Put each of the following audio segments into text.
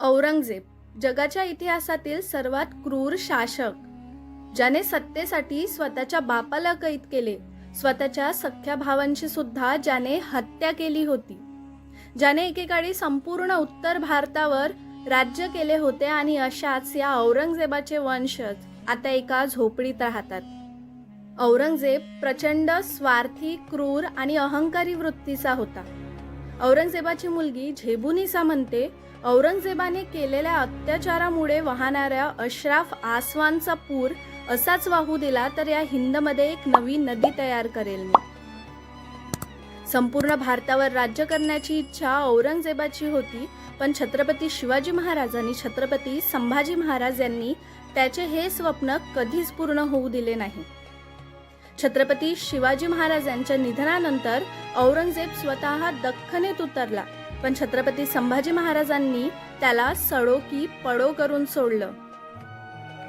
औरंगजेब जगाच्या इतिहासातील सर्वात क्रूर शासक ज्याने सत्तेसाठी स्वतःच्या बापाला कैद केले स्वतःच्या सख्या भावांची सुद्धा ज्याने हत्या केली होती. ज्याने एकेकाळी संपूर्ण उत्तर भारतावर राज्य केले होते आणि अशाच या औरंगजेबाचे वंशज आता एका झोपडीत राहतात. औरंगजेब प्रचंड स्वार्थी क्रूर आणि अहंकारी वृत्तीचा होता. औरंगजेबाची मुलगी झेबुनिसा म्हणते औरंगजेबाने केलेल्या अत्याचारामुळे वाहणाऱ्या अशराफ आसवानचा पूर असाच वाहू दिला तर या हिंदमध्ये एक नवी नदी तयार करेल मी. संपूर्ण भारतावर राज्य करण्याची इच्छा औरंगजेबाची होती पण छत्रपती शिवाजी महाराज आणि छत्रपती संभाजी महाराज यांनी त्याचे हे स्वप्न कधीच पूर्ण होऊ दिले नाही. छत्रपती शिवाजी महाराज यांच्या निधनानंतर औरंगजेब स्वतः दख्खनेत उतरला. पण छत्रपती संभाजी महाराजांनी त्याला सडो की पडो करून सोडलं.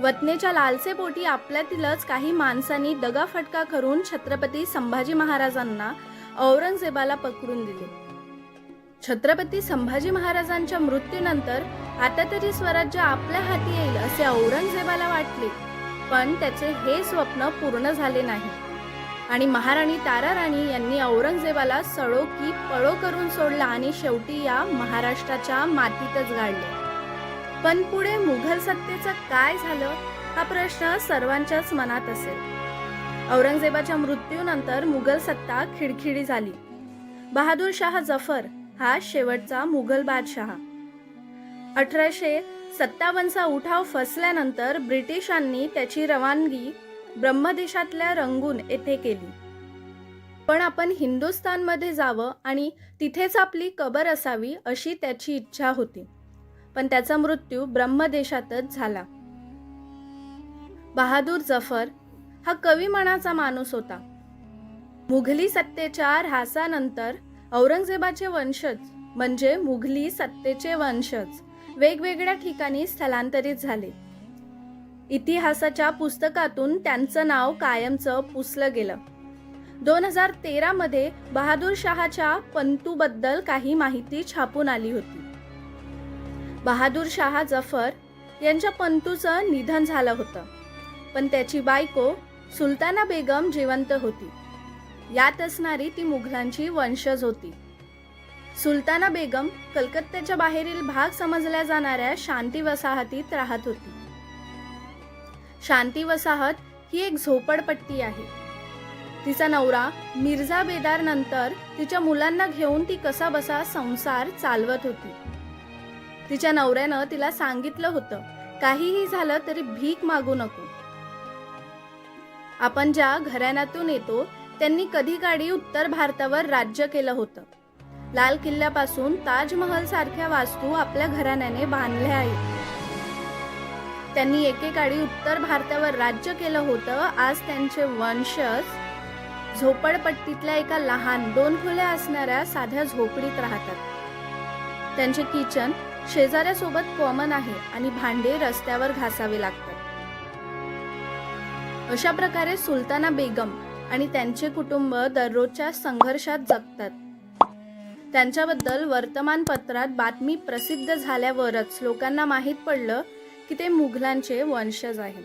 वतनेच्या लालसेपोटी आपल्यातीलच काही माणसांनी दगाफटका करून छत्रपती संभाजी महाराजांना औरंगजेबाला पकडून दिले. छत्रपती संभाजी महाराजांच्या मृत्यूनंतर आता तरी स्वराज्य आपल्या हाती येईल असे औरंगजेबाला वाटले. पण त्याचे हे स्वप्न पूर्ण झाले नाही. आणि महाराणी तारा राणी यांनी औरंगजेबाला सळो की पळो करून सोडला आणि शेवटी या महाराष्ट्राच्या मातीतच गाडले. पण पुढे मुघल सत्तेचं काय झालं हा प्रश्न सर्वांच्याच मनात असेल. औरंगजेबाच्या मृत्यूनंतर मुघल सत्ता खिडखिडी झाली. बहादूर शाह जफर हा शेवटचा मुघल बादशहा. अठराशे सत्तावन्नचा उठाव फसल्यानंतर ब्रिटिशांनी त्याची रवानगी ब्रह्मदेशातल्या रंगून येथे केली. पण आपण हिंदुस्थानमध्ये जावं आणि तिथेच आपली कबर असावी अशी त्याची इच्छा होती. पण त्याचा मृत्यू ब्रह्मदेशातच झाला. बहादूर जफर हा कवी मनाचा माणूस होता. मुघली सत्तेच्या ऱ्हासानंतर औरंगजेबाचे वंशज म्हणजे मुघली सत्तेचे वंशज वेगवेगळ्या ठिकाणी स्थलांतरित झाले. इतिहासाच्या पुस्तकातून त्यांचं नाव कायमचं पुसलं गेलं. दोन हजार तेरामध्ये बहादूर शहाच्या पंतूबद्दल काही माहिती छापून आली होती. बहादूर शाह जफर यांच्या पंतूचं निधन झालं होतं. पण त्याची बायको सुलताना बेगम जिवंत होती. यात असणारी ती मुघलांची वंशज होती. सुलताना बेगम कलकत्त्याच्या बाहेरील भाग समजल्या जाणाऱ्या शांती वसाहतीत राहत होती. शांती वसाहत ही एक झोपडपट्टी आहे. तिचा नवरा मिर्झा बेदार नंतर तिच्या मुलांना घेऊन ती कसा बसा संसार चालवत होती. तिच्या नवऱ्यानं तिला सांगितलं होतं काहीही झालं तरी भीक मागू नको. आपण ज्या घराण्यातून येतो त्यांनी कधी काळी उत्तर भारतावर राज्य केलं होतं. लाल किल्ल्यापासून ताजमहल सारख्या वास्तू आपल्या घराण्याने बांधल्या आहेत. त्यांनी एकेकाळी उत्तर भारतावर राज्य केलं होतं. आज त्यांचे वंशज झोपडपट्टीतल्या एका लहान दोन खोल्या असणाऱ्या साध्या झोपडीत राहतात. त्यांचे किचन शेजाऱ्यासोबत कॉमन आहे आणि भांडे रस्त्यावर घासावे लागतात. अशा प्रकारे सुलताना बेगम आणि त्यांचे कुटुंब दररोजच्या संघर्षात जगतात. त्यांच्याबद्दल वर्तमानपत्रात बातमी प्रसिद्ध झाल्यावरच लोकांना माहीत पडलं की ते मुघलांचे वंशज आहेत.